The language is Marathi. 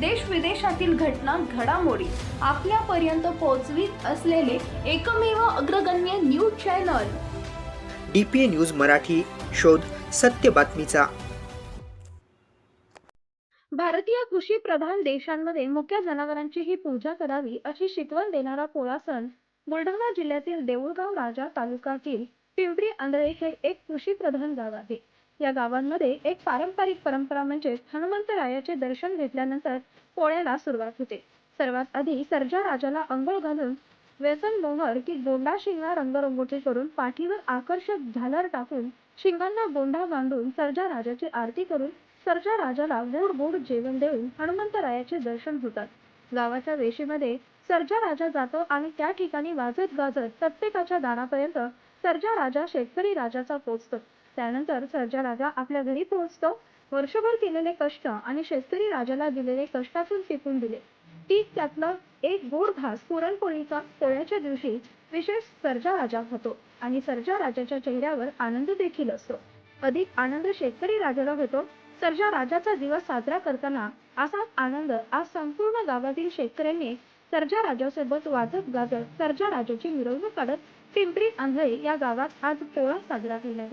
देश विदेशातील घटना घडामोडी आपल्यापर्यंत पोहोचवीत असलेले एकमेव अग्रगण्य news channel. D P A news Marathi शोध सत्य बातमीचा. भारतीय कृषी प्रधान देशांमध्ये मुख्य जनावरांची ही पूजा करावी अशी शिकवण देणारा पोळा सण बुलढाणा जिल्ह्यातील देऊळगाव राजा तालुक्यातील पिंपरी आंधळे हे एक कृषी प्रधान गाव आहे. या गावांमध्ये एक पारंपरिक परंपरा म्हणजे हनुमंतरायाचे दर्शन घेतल्यानंतर पोळ्याला सुरुवात होते. सर्वात आधी सर्जा राजाला अंघोळ घालून व्यसन डोंगर की गोंडा शिंगा रंगरंगोटी करून पाठीवर आकर्षक झालर टाकून शिंगांना गोंडा बांधून सर्जा राजाची आरती करून सर्जा राजाला गोड गोड जेवण देऊन हनुमंतरायाचे दर्शन होतात. गावाच्या वेशीमध्ये सर्जा राजा जातो आणि त्या ठिकाणी वाजत गाजत प्रत्येकाच्या दारापर्यंत सर्जा राजा शेतकरी राजाचा पोचतो. त्यानंतर सर्जा राजा आपल्या घरी पोहोचतो. वर्षभर केलेले कष्ट आणि शेतकरी राजाला दिलेले कष्टातून टिकून दिले. ती त्यातलं एक गोड घास पुरणपोळीचा पोळ्याच्या दिवशी विशेष सर्जा राजा होतो आणि सर्जा राजाच्या चेहऱ्यावर आनंद देखील असतो. अधिक आनंद शेतकरी राजाला होतो. सर्जा राजाचा दिवस साजरा करताना असाच आनंद आज संपूर्ण गावातील शेतकऱ्यांनी सर्जा राजासोबत वाजत गाजत सर्जा राजाची मिरवणूक काढत पिंपरी आंधळे या गावात आज पोळा साजरा करण्यात